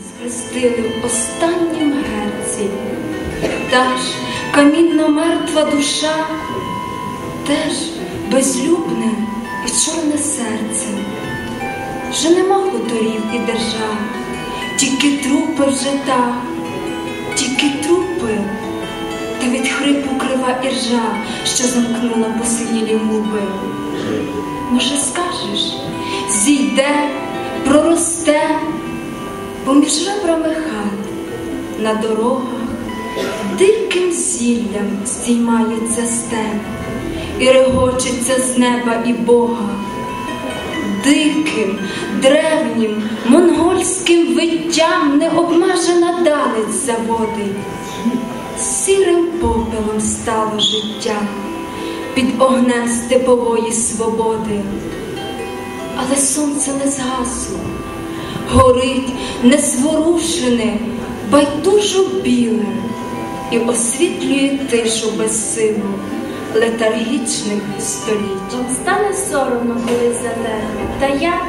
Схрестили в останнім герці, та ж камінно мертва душа, теж безлюбне і чорне серце. Вже нема хуторів і держав, тільки трупи вже та, тільки трупи, та від хрипу крива іржа, що замкнула посинілі губи. Може, скажеш, зійде, проросте поміж ребрами хат на дорогах диким зіллям здіймається степ і регочеться з неба і Бога. Диким, древнім, монгольським виттям необмежена далець заводить. Сірим попелом стало життя під огнем степової свободи. Але сонце не згасло, горить незворушене, байдужо біле і освітлює тишу безсилу летаргічних століть. Стане соромно колись за тебе, та я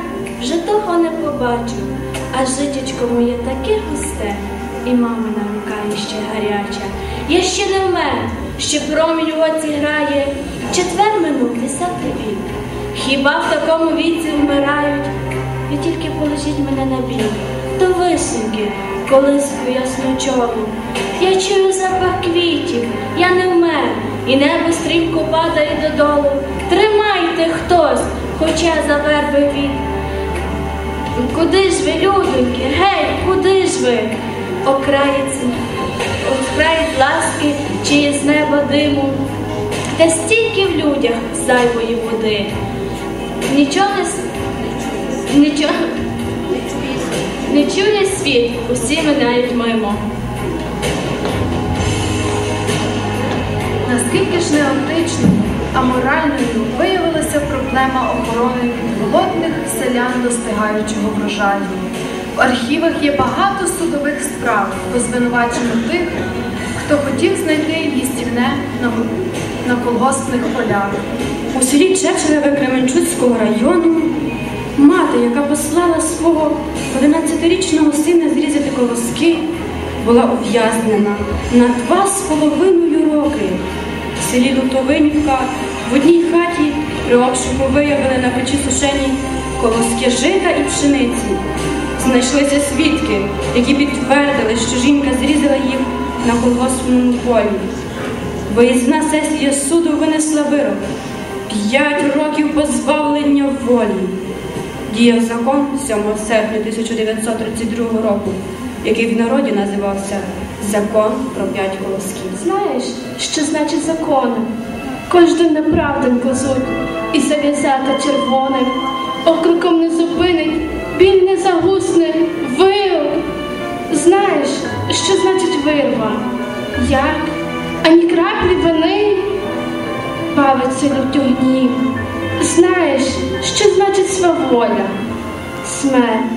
вже того не побачу, а житечко моє таке густе, і мамина рука іще гаряча. Я ще не вмер, ще промінь в оці грає, четвер минув десятий вік. Хіба в такому віці вмирають? Ви тільки положіть мене на бік, до висинки, колиску ясночову. Я чую запах квітів, я не вмер, і небо стрімко падає додолу. Тримайте хтось, хоча за верби від. Куди ж ви, людоньки, гей, куди ж ви? Окраєць, окраєць ласки, чи з неба диму, та стільки в людях зайвої води. Нічого не нічого не чує світ, усі минають мимо. Наскільки ж неотичною, а моральною виявилася проблема охорони від голодних селян достигаючого врожаю. В архівах є багато судових справ по звинуваченню тих, хто хотів знайти їстівне на, на колгоспних полях. У селі Чечереве Кременчуцького району мати, яка послала свого 11-річного сина зрізати колоски, була ув'язнена на два з половиною роки. В селі Лутовинівка в одній хаті при обшуку виявили на печі сушені колоски жита і пшениці. Знайшлися свідки, які підтвердили, що жінка зрізала їх на колгоспному полі. Виїзна сесія суду винесла вирок. П'ять років позбавлення волі. Діяв закон 7 серпня 1932 року, який в народі називався Закон про п'ять колосків. Знаєш, що значить закони? Кожну неправден козуть, і зав'язата червоне, окриком не зупинить, біль не загусне, вил. Знаєш, що значить вирва? Як? Ані краплі вини бавиться лютю гнів. Знаєш, що значить сваволя? Смерть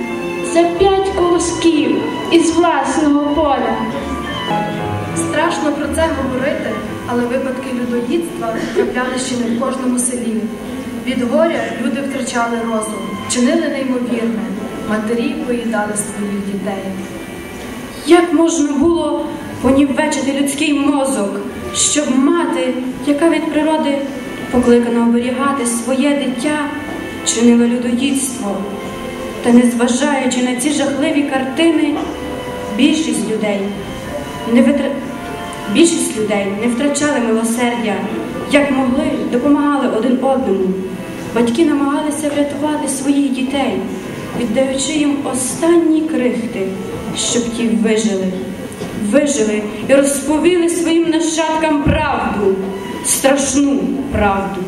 за п'ять колосків із власного поля. Страшно про це говорити, але випадки людоїдства трапляли ще не в кожному селі. Від горя люди втрачали розум, чинили неймовірне, матері поїдали своїх дітей. Як можна було понівечити людський мозок, щоб мати, яка від природи покликана оберігати своє дитя, чинила людоїдство? Та незважаючи на ці жахливі картини, більшість людей не витра... більшість людей не втрачали милосердя, як могли, допомагали один одному. Батьки намагалися врятувати своїх дітей, віддаючи їм останні крихти, щоб ті вижили, вижили і розповіли своїм нащадкам правду, страшну правду.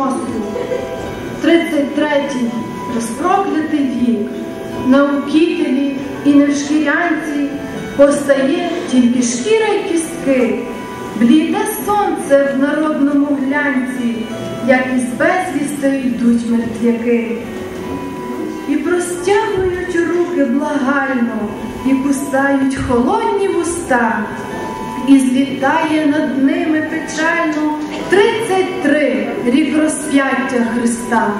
Вилитий. Тридцять третій розпроклятий вік, на укітелі і в шкірянці постає тільки шкіра й кістки, бліде сонце в народному глянці, як із безвісти йдуть мертвяки. І простягують руки благально, і кусають холодні вуста, і злітає над ними печально тридцять три рік розп'яття Христа.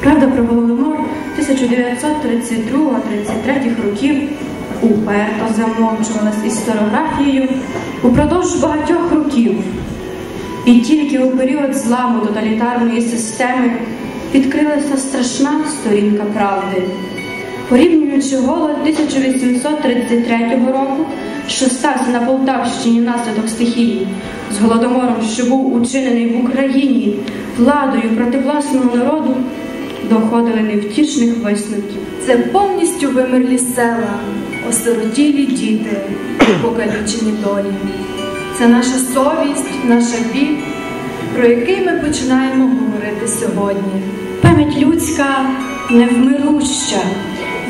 Правда про Голодомор 1932-33 років уперто замовчувалась історіографією упродовж багатьох років. І тільки у період зламу тоталітарної системи відкрилася страшна сторінка правди. Порівнюючи голод 1833 року, що стався на Полтавщині внаслідок стихії, з голодомором, що був учинений в Україні владою проти власного народу, доходили невтішних висновків. Це повністю вимерлі села, осиротілі діти, покалічені долі. Це наша совість, наша біль, про який ми починаємо говорити сьогодні. Пам'ять людська невмируща.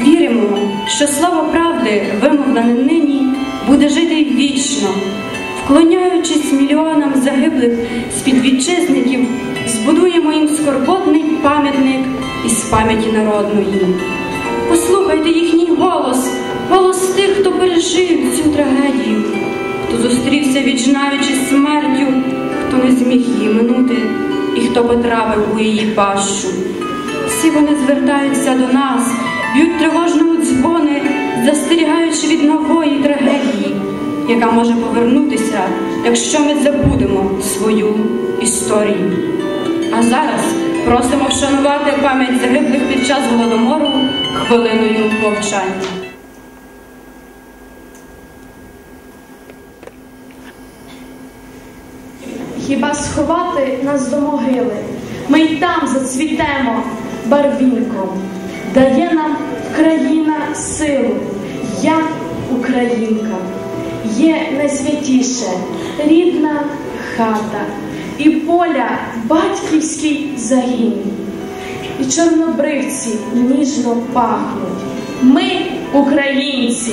Віримо, що слово правди, вимовлене нині, буде жити вічно. Вклоняючись мільйонам загиблих співвітчизників, збудуємо їм скорботний пам'ятник із пам'яті народної. Послухайте їхній голос, голос тих, хто пережив цю трагедію, хто зустрівся віджинаючи смертю, хто не зміг її минути і хто потрапив у її пащу. Всі вони звертаються до нас, б'ють тривожно дзвони, застерігаючи від нової трагедії, яка може повернутися, якщо ми забудемо свою історію. А зараз просимо вшанувати пам'ять загиблих під час голодомору хвилиною мовчання. Хіба сховати нас до могили? Ми й там зацвітемо барвінком. Дає нам країна силу, я українка. Є найсвятіше рідна хата і поля батьківський загін. І чорнобривці ніжно пахнуть. Ми українці.